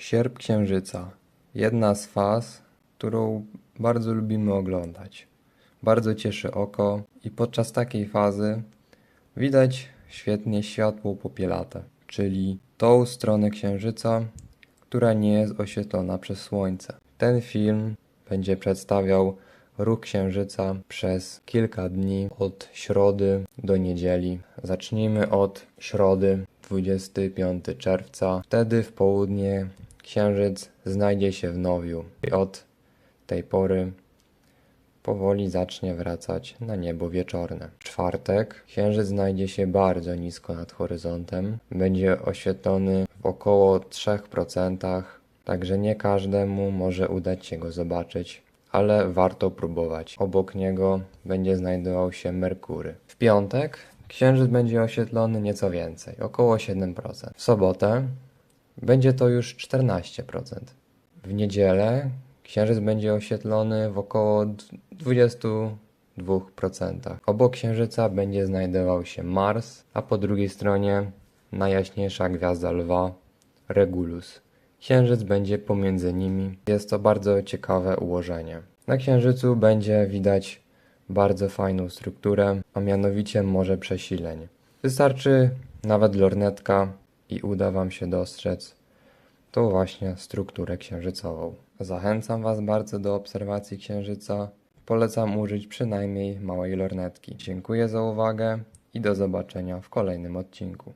Sierp Księżyca. Jedna z faz, którą bardzo lubimy oglądać. Bardzo cieszy oko i podczas takiej fazy widać świetnie światło popielate, czyli tą stronę Księżyca, która nie jest oświetlona przez Słońce. Ten film będzie przedstawiał ruch Księżyca przez kilka dni od środy do niedzieli. Zacznijmy od środy 25 czerwca. Wtedy w południe Księżyc znajdzie się w Nowiu i od tej pory powoli zacznie wracać na niebo wieczorne. W czwartek Księżyc znajdzie się bardzo nisko nad horyzontem. Będzie oświetlony w około 3%, także nie każdemu może udać się go zobaczyć, ale warto próbować. Obok niego będzie znajdował się Merkury. W piątek Księżyc będzie oświetlony nieco więcej, około 7%. W sobotę będzie to już 14%. W niedzielę księżyc będzie oświetlony w około 22%. Obok księżyca będzie znajdował się Mars, a po drugiej stronie najjaśniejsza gwiazda lwa Regulus. Księżyc będzie pomiędzy nimi. Jest to bardzo ciekawe ułożenie. Na księżycu będzie widać bardzo fajną strukturę, a mianowicie morze przesileń. Wystarczy nawet lornetka i uda Wam się dostrzec tą właśnie strukturę księżycową. Zachęcam Was bardzo do obserwacji księżyca. Polecam użyć przynajmniej małej lornetki. Dziękuję za uwagę i do zobaczenia w kolejnym odcinku.